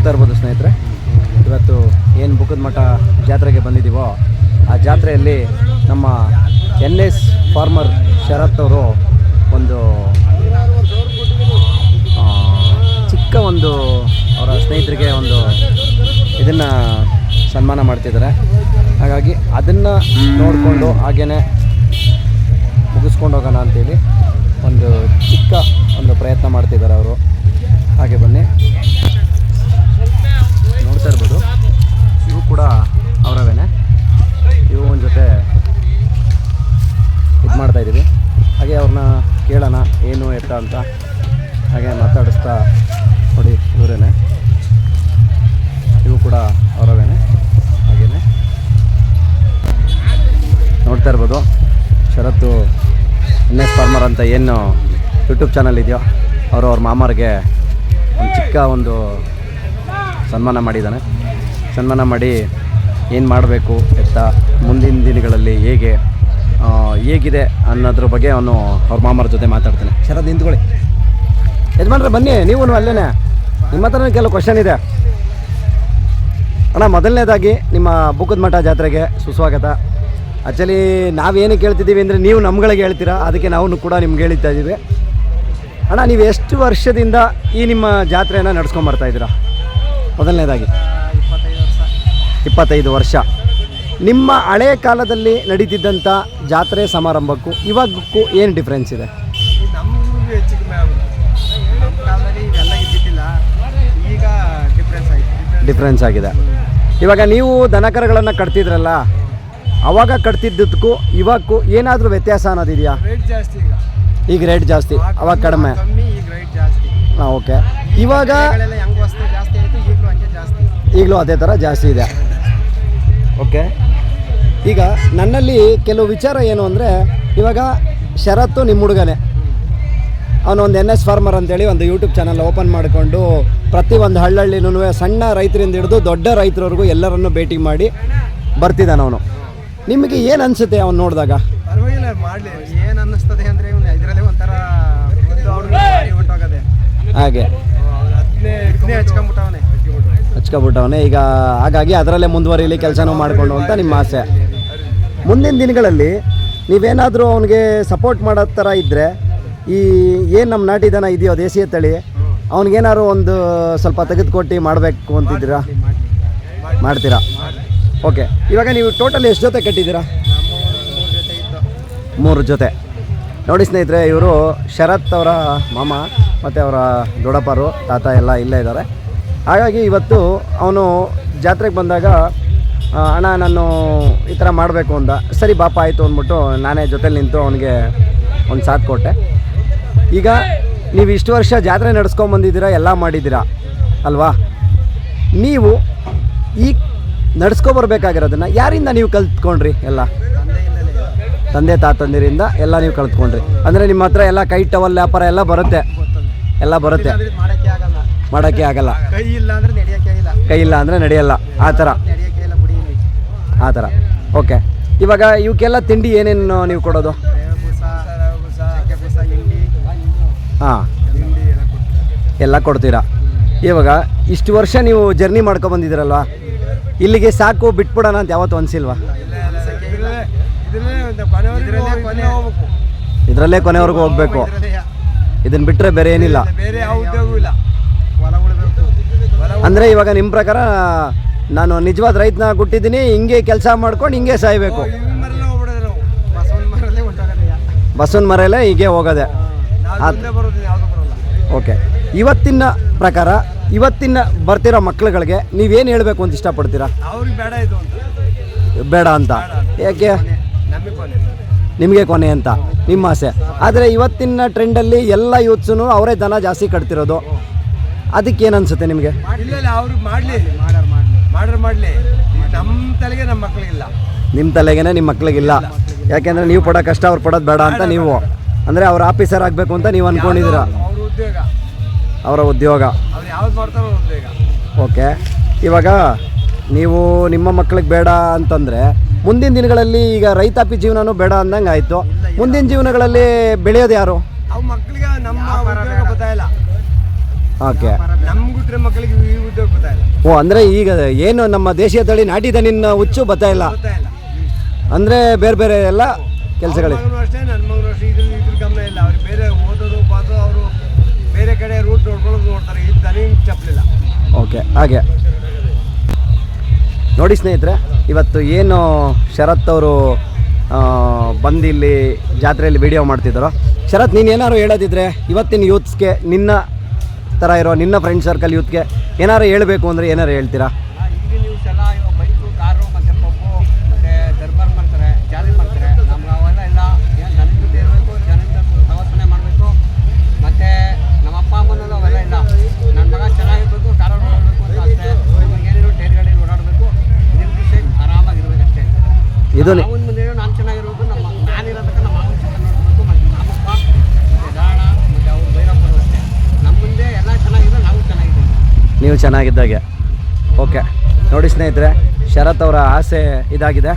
ನೋಡ್ತಾ ಇರ್ಬೋದು ಸ್ನೇಹಿತರೆ. ಇವತ್ತು ಏನು ಬುಕ್ಕದ ಮಠ ಜಾತ್ರೆಗೆ ಬಂದಿದ್ದೀವೋ ಆ ಜಾತ್ರೆಯಲ್ಲಿ ನಮ್ಮ ಎನ್ ಎಸ್ ಫಾರ್ಮರ್ ಶರತ್ ಅವರು ಒಂದು ಚಿಕ್ಕ ಒಂದು ಅವರ ಸ್ನೇಹಿತರಿಗೆ ಒಂದು ಇದನ್ನು ಸನ್ಮಾನ ಮಾಡ್ತಿದ್ದಾರೆ. ಹಾಗಾಗಿ ಅದನ್ನು ನೋಡಿಕೊಂಡು ಹಾಗೇ ಮುಗಿಸ್ಕೊಂಡು ಹೋಗೋಣ ಅಂತೇಳಿ ಒಂದು ಚಿಕ್ಕ ಒಂದು ಪ್ರಯತ್ನ ಮಾಡ್ತಿದ್ದಾರೆ ಅವರು. ಹಾಗೆ ಬನ್ನಿ. ನೋಡ್ತಾ ಇರ್ಬೋದು. ಇವು ಕೂಡ ಅವರವೇನೆ. ಇವು ಒಂದು ಜೊತೆ ಇದು ಮಾಡ್ತಾ ಇದ್ದೀವಿ ಹಾಗೆ ಅವ್ರನ್ನ ಕೇಳೋಣ, ಏನು ಎತ್ತ ಅಂತ. ಹಾಗೆ ಮಾತಾಡಿಸ್ತಾ ನೋಡಿ ಇವರೇನೆ. ಇವು ಕೂಡ ಅವರವೇನೆ. ಹಾಗೇನೆ. ನೋಡ್ತಾ ಇರ್ಬೋದು. ಶರತ್ತು ಎನ್ ಎಸ್ ಫಾರ್ಮರ್ ಅಂತ ಏನು ಯೂಟ್ಯೂಬ್ ಚಾನಲ್ ಇದೆಯೋ, ಅವರು ಅವ್ರ ಮಾಮರಿಗೆ ಒಂದು ಚಿಕ್ಕ ಒಂದು ಸನ್ಮಾನ ಮಾಡಿದ್ದಾನೆ. ಸನ್ಮಾನ ಮಾಡಿ ಏನು ಮಾಡಬೇಕು ಎತ್ತ ಮುಂದಿನ ದಿನಗಳಲ್ಲಿ ಹೇಗೆ ಹೇಗಿದೆ ಅನ್ನೋದ್ರ ಬಗ್ಗೆ ಅವನು ಅವ್ರ ಮಾಮರ ಜೊತೆ ಮಾತಾಡ್ತಾನೆ. ಶರದ್ ನಿಂತ್ಕೊಳ್ಳಿ. ಯಜಮಾನ್ರೆ, ಬನ್ನಿ, ನೀವು ಅಲ್ಲೇನೆ? ನಿಮ್ಮ ಹತ್ರ ಕೆಲವು ಕ್ವಶನ್ ಇದೆ. ಅಣ್ಣ, ಮೊದಲನೇದಾಗಿ ನಿಮ್ಮ ಬುಕ್ಕದ ಮಠ ಜಾತ್ರೆಗೆ ಸುಸ್ವಾಗತ. ಆ್ಯಕ್ಚುಲಿ ನಾವೇನು ಕೇಳ್ತಿದ್ದೀವಿ ಅಂದರೆ ನೀವು ನಮ್ಗಳಿಗೆ ಹೇಳ್ತೀರಾ? ಅದಕ್ಕೆ ನಾವು ಕೂಡ ನಿಮ್ಗೆ ಹೇಳ್ತಾ ಇದ್ದೀವಿ. ಅಣ್ಣ, ನೀವು ಎಷ್ಟು ವರ್ಷದಿಂದ ಈ ನಿಮ್ಮ ಜಾತ್ರೆಯನ್ನು ಇದ್ದೀರಾ? ಮೊದಲನೇದಾಗಿ. ಇಪ್ಪತ್ತೈದು ವರ್ಷ. ನಿಮ್ಮ ಹಳೆ ಕಾಲದಲ್ಲಿ ನಡೀತಿದ್ದಂಥ ಜಾತ್ರೆ ಸಮಾರಂಭಕ್ಕೂ ಇವಾಗಕ್ಕೂ ಏನು ಡಿಫ್ರೆನ್ಸ್ ಇದೆ? ಡಿಫ್ರೆನ್ಸ್ ಆಗಿದೆ. ಇವಾಗ ನೀವು ದನಕರಗಳನ್ನು ಕಟ್ತಿದ್ರಲ್ಲ ಅವಾಗ ಕಟ್ತಿದ್ದಕ್ಕೂ ಇವಾಗಕ್ಕೂ ಏನಾದರೂ ವ್ಯತ್ಯಾಸ ಅನ್ನೋದಿದೆಯಾ ಈಗ. ರೇಟ್ ಜಾಸ್ತಿ ಅವಾಗ ಕಡಿಮೆ. ಹಾಂ ಓಕೆ ಇವಾಗ ಈಗಲೂ ಅದೇ ಥರ ಜಾಸ್ತಿ ಇದೆ. ಓಕೆ ಈಗ ನನ್ನಲ್ಲಿ ಕೆಲವು ವಿಚಾರ ಏನು ಅಂದರೆ ಇವಾಗ ಶರತ್ತು ನಿಮ್ಮ ಹುಡುಗನೇ. ಅವನೊಂದು ಒಂದು ಎನ್ ಎಸ್ ಫಾರ್ಮರ್ ಅಂತೇಳಿ ಒಂದು ಯೂಟ್ಯೂಬ್ ಚಾನಲ್ ಓಪನ್ ಮಾಡಿಕೊಂಡು ಪ್ರತಿ ಒಂದು ಹಳ್ಳಳ್ಳಿನೂ ಸಣ್ಣ ರೈತರಿಂದ ಹಿಡಿದು ದೊಡ್ಡ ರೈತರವರೆಗೂ ಎಲ್ಲರನ್ನು ಭೇಟಿ ಮಾಡಿ ಬರ್ತಿದ್ದಾನೆ ಅವನು. ನಿಮಗೆ ಏನು ಅನಿಸುತ್ತೆ ಅವನು ನೋಡಿದಾಗ? ಪರವಾಗಿಲ್ಲ ಮಾಡಲಿ. ಏನು ಅನ್ನಿಸ್ತದೆ ಅಂದರೆ ಇವನು ಇದರಲ್ಲೇ ಒಂಥರ ಹಾಗೆ. ಇದನ್ನೇ ಹಚ್ಕೊಂಬಿಟ್ಟವನೆ. ಈಗ ಹಾಗಾಗಿ ಅದರಲ್ಲೇ ಮುಂದುವರಿಲಿ ಕೆಲಸನೂ ಮಾಡಿಕೊಂಡು ಅಂತ ನಿಮ್ಮ ಆಸೆ. ಮುಂದಿನ ದಿನಗಳಲ್ಲಿ ನೀವೇನಾದರೂ ಅವನಿಗೆ ಸಪೋರ್ಟ್ ಮಾಡೋ ಥರ ಇದ್ದರೆ ಈ ಏನು ನಮ್ಮ ನಾಟಿ ದನ ಇದೆಯೋ ದೇಶೀಯ ತಳಿ, ಅವ್ನಿಗೇನಾದ್ರು ಒಂದು ಸ್ವಲ್ಪ ತೆಗೆದುಕೊಟ್ಟು ಮಾಡಬೇಕು ಅಂತಿದ್ದೀರಾ? ಮಾಡ್ತೀರಾ? ಓಕೆ. ಇವಾಗ ನೀವು ಟೋಟಲ್ ಎಷ್ಟು ಜೊತೆ ಕಟ್ಟಿದ್ದೀರಾ? ಮೂರು ಜೊತೆ. ನೋಡಿ ಸ್ನೇಹಿತರೆ, ಇವರು ಶರತ್ ಅವರ ಮಾಮ ಮತ್ತು ಅವರ ದೊಡ್ಡಪ್ಪರು, ತಾತ ಎಲ್ಲ ಇಲ್ಲೇ ಇದ್ದಾರೆ. ಹಾಗಾಗಿ ಇವತ್ತು ಅವನು ಜಾತ್ರೆಗೆ ಬಂದಾಗ ಅಣ್ಣ ನಾನು ಈ ಥರ ಮಾಡಬೇಕು ಅಂದ. ಸರಿ ಬಾಪ, ಆಯಿತು ಅಂದ್ಬಿಟ್ಟು ನಾನೇ ಜೊತೆಲಿ ನಿಂತು ಅವನಿಗೆ ಒಂದು ಸಾಥ್ ಕೊಟ್ಟೆ. ಈಗ ನೀವು ಇಷ್ಟು ವರ್ಷ ಜಾತ್ರೆ ನಡೆಸ್ಕೊಂಬಂದಿದ್ದೀರಾ ಎಲ್ಲ ಮಾಡಿದ್ದೀರಾ, ಅಲ್ವಾ? ನೀವು ಈ ನಡ್ಸ್ಕೊಬರ್ಬೇಕಾಗಿರೋದನ್ನು ಯಾರಿಂದ ನೀವು ಕಲ್ತ್ಕೊಂಡ್ರಿ ಎಲ್ಲ? ತಂದೆ ತಾತಂದಿರಿಂದ ಎಲ್ಲ ನೀವು ಕಲ್ತ್ಕೊಂಡ್ರಿ. ಅಂದರೆ ನಿಮ್ಮ ಹತ್ರ ಎಲ್ಲ ಕೈ, ಟವಲ್, ವ್ಯಾಪಾರ ಎಲ್ಲ ಬರುತ್ತೆ. ಎಲ್ಲ ಬರುತ್ತೆ. ಮಾಡೋಕ್ಕೆ ಆಗಲ್ಲ. ಕೈ ಇಲ್ಲ ಅಂದರೆ ನಡೆಯೋಕ್ಕೆ ಇಲ್ಲ ಕೈ ಇಲ್ಲ ಅಂದರೆ ನಡೆಯಲ್ಲ. ಆ ಥರ ನಡೆಯೋಕ್ಕೆ ಇಲ್ಲ ಬಿಡಿಯಲ್ಲಿ ಆ ಥರ ಓಕೆ. ಇವಾಗ ಇವಕ್ಕೆಲ್ಲ ತಿಂಡಿ ಏನೇನು ನೀವು ಕೊಡೋದು? ಹಾಂ. ಹಿಂಡಿ ಎಲ್ಲ ಕೊಡ್ತೀರಾ? ಇವಾಗ ಇಷ್ಟು ವರ್ಷ ನೀವು ಜರ್ನಿ ಮಾಡ್ಕೊಬಂದಿದ್ದೀರಲ್ವಾ ಇಲ್ಲಿಗೆ ಸಾಕು ಬಿಟ್ಬಿಡೋಣ ಅಂತ ಯಾವತ್ತು ಅನಿಸಿಲ್ವಾ? ಇದರಲ್ಲೇ ಕೊನೆವರೆಗೂ ಹೋಗ್ಬೇಕು. ಇದರಲ್ಲೇ ಕೊನೆವರೆಗೂ ಹೋಗಬೇಕು. ಇದರಲ್ಲೇ ಇದನ್ನು ಬಿಟ್ಟರೆ ಬೇರೆ ಏನಿಲ್ಲ. ಬೇರೆ ಇಲ್ಲ. ಅಂದರೆ ಇವಾಗ ನಿಮ್ಮ ಪ್ರಕಾರ ನಾನು ನಿಜವಾದ ರೈತನ ಕೊಟ್ಟಿದ್ದೀನಿ ಹಿಂಗೆ ಕೆಲಸ ಮಾಡ್ಕೊಂಡು ಹಿಂಗೆ ಸಾಯಬೇಕು. ಬಸವನ ಮರಲ್ಲೇ ಮರೆಯಲ್ಲೇ ಹೀಗೆ ಹೋಗೋದೆ. ಓಕೆ. ಇವತ್ತಿನ ಪ್ರಕಾರ ಇವತ್ತಿನ ಬರ್ತಿರೋ ಮಕ್ಳುಗಳಿಗೆ ನೀವೇನು ಹೇಳಬೇಕು ಅಂತ ಇಷ್ಟಪಡ್ತೀರಾ? ಬೇಡ ಅಂತ. ಯಾಕೆ? ನಿಮಗೆ ಕೊನೆ. ಅಂತ. ನಿಮ್ಮ ಆಸೆ. ಆದರೆ ಇವತ್ತಿನ ಟ್ರೆಂಡಲ್ಲಿ ಎಲ್ಲ ಯೂತ್ಸೂ ಅವರೇ ದನ ಜಾಸ್ತಿ ಕಟ್ತಿರೋದು. ಅದಕ್ಕೆ ಏನು ಅನ್ಸುತ್ತೆ ನಿಮಗೆ? ಇಲ್ಲ ಇಲ್ಲ ಅವ್ರು ಮಾಡಲಿ. ಮಾಡಾರ್ ಮಾಡಲಿ. ಮಾಡಾರ್ ಮಾಡಲಿ ನಮ್ಮ ತಲೆಗೆ ನಮ್ಮ ಮಕ್ಕಳಿಗಿಲ್ಲ ನಿಮ್ಮ ತಲೆಗೇನೆ ನಿಮ್ಮ ಮಕ್ಳಿಗಿಲ್ಲ. ಯಾಕೆಂದರೆ ನೀವು ಪಡೋ ಕಷ್ಟ ಅವ್ರು ಪಡೋದು ಬೇಡ ಅಂತ ನೀವು. ಅಂದರೆ ಅವ್ರ ಆಫೀಸರ್ ಆಗಬೇಕು ಅಂತ ನೀವು ಅಂದ್ಕೊಂಡಿದ್ದೀರ ಅವ್ರ ಉದ್ಯೋಗ. ಅವರ ಉದ್ಯೋಗ. ಅವ್ರು ಯಾವ್ದು ಮಾಡ್ತಾರೋ ಅವ್ರ ಉದ್ಯೋಗ. ಓಕೆ. ಇವಾಗ ನೀವು ನಿಮ್ಮ ಮಕ್ಳಿಗೆ ಬೇಡ ಅಂತಂದರೆ ಮುಂದಿನ ದಿನಗಳಲ್ಲಿ ಈಗ ರೈತಾಪಿ ಜೀವನನೂ ಬೇಡ ಅಂದಂಗೆ ಆಯಿತು ಮುಂದಿನ ಜೀವನಗಳಲ್ಲಿ ಬೆಳೆಯೋದು ಯಾರು? ಅವ್ರ ಮಕ್ಕಳಿಗೆ ನಮ್ಮ ಓಕೆ. ನಮ್ಗೆ ಹುಟ್ಟಿರೋ ಮಕ್ಕಳಿಗೆ ಈ ಉದ್ಯೋಗ ಗೊತ್ತಾಯಿಲ್ಲ ಓ ಅಂದರೆ ಈಗ ಏನು ನಮ್ಮ ದೇಶೀಯ ತಳಿ ನಾಟಿ ನಿನ್ನ ಹುಚ್ಚು ಬರ್ತಾ ಇಲ್ಲ? ಅಂದ್ರೆ ಇಲ್ಲ. ಅಂದರೆ ಬೇರೆ ಬೇರೆ ಎಲ್ಲ ಕೆಲಸಗಳು ಮಗನೂ ಅಷ್ಟೇ ನನ್ನ ಮಗನೂ ಅಷ್ಟೇ ಇದ್ರ ಇದ್ರ ಗಮನ ಇಲ್ಲ. ಅವ್ರಿಗೆ ಬೇರೆ ಓದೋದು ಪಾಸು ಅವರು ಬೇರೆ ಕಡೆ ರೂಟ್ ನೋಡ್ಕೊಳ್ಳೋದು ನೋಡ್ತಾರೆ. ಇದು ಚಪ್ಪಲಿಲ್ಲ. ಓಕೆ ಹಾಗೆ. ನೋಡಿ ಸ್ನೇಹಿತರೆ ಇವತ್ತು ಏನು ಶರತ್ ಅವರು ಬಂದು ಇಲ್ಲಿ ಜಾತ್ರೆಯಲ್ಲಿ ವಿಡಿಯೋ ಮಾಡ್ತಿದ್ದಾರೋ? ಶರತ್ ನೀನು ಏನಾದ್ರು ಹೇಳೋದಿದ್ರೆ ಇವತ್ತಿನ ಯೂತ್ಸ್ಗೆ ನಿನ್ನ ಥರ ಇರೋ ನಿನ್ನ ಫ್ರೆಂಡ್ ಸರ್ಕಲ್ ಯೂತ್ಗೆ ಏನಾರು ಹೇಳಬೇಕು ಅಂದರೆ ಏನಾರು ಹೇಳ್ತೀರಾ? ಈಗಿನ ನ್ಯೂಸ್ ಎಲ್ಲ ಇವಾಗ ಬೈಕು ಕಾರು ಮತ್ತು ಪಪ್ಪು ಮತ್ತು ದರ್ಬಾರ್ ಮಾಡ್ತಾರೆ ಜಾಲಿ ಮಾಡ್ತಾರೆ ನಮ್ಗೆ ಅವೆಲ್ಲ ಇಲ್ಲ ಏನು ಜನದ ಜೊತೆ ಇರಬೇಕು ಜನದ ಪ್ರವಾಸನೆ ಮಾಡಬೇಕು ಮತ್ತು ನಮ್ಮ ಅಪ್ಪ ಅಮ್ಮನಲ್ಲೂ ಅವೆಲ್ಲ ಇಲ್ಲ ನನ್ನ ಮಗ ಚೆನ್ನಾಗಿರ್ಬೇಕು ಕಾರಲ್ಲಿ ಓಡಾಡಬೇಕು ಅಂತ ಅಷ್ಟೇ ನಮಗೆ ಏನಿರೋ ಟೈರ್ ಗಾಡಿ ಓಡಾಡಬೇಕು ನಿರ್ದಿಷ್ಟ ಆರಾಮಾಗಿರ್ಬೇಕು ಅಷ್ಟೇ ಇದು ನಿ- ಮಾವನ ಮುಂದೆ ನಾನು ಚೆನ್ನಾಗಿರ್ಬೇಕು ನಮ್ಮ ನಾನಿರೋದಕ್ಕ ನಮ್ಮ ಮಾವನ ಚೆನ್ನಾಗಿ ನೋಡ್ಬೇಕು ಮತ್ತು ನಮ್ಮಪ್ಪ ಮತ್ತು ದಾಣ ಮತ್ತು ಅವ್ರು ಭೈರಪ್ಪರು ಅಷ್ಟೇ ನಮ್ಮ ಮುಂದೆ ಎಲ್ಲ ಚೆನ್ನಾಗಿದ್ರೆ ನಾವು ಚೆನ್ನಾಗಿದ್ದೀವಿ ನೀವು ಚೆನ್ನಾಗಿದ್ದಾಗೆ. ಓಕೆ ನೋಡಿ ಸ್ನೇಹಿತರೆ, ಶರತ್ ಅವರ ಆಸೆ ಇದಾಗಿದೆ.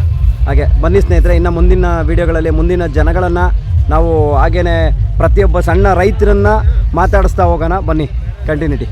ಹಾಗೆ ಬನ್ನಿ ಸ್ನೇಹಿತರೆ, ಇನ್ನು ಮುಂದಿನ ವಿಡಿಯೋಗಳಲ್ಲಿ ಮುಂದಿನ ಜನಗಳನ್ನು ನಾವು ಹಾಗೇ ಪ್ರತಿಯೊಬ್ಬ ಸಣ್ಣ ರೈತರನ್ನು ಮಾತಾಡಿಸ್ತಾ ಹೋಗೋಣ. ಬನ್ನಿ ಕಂಟಿನ್ಯೂಟಿ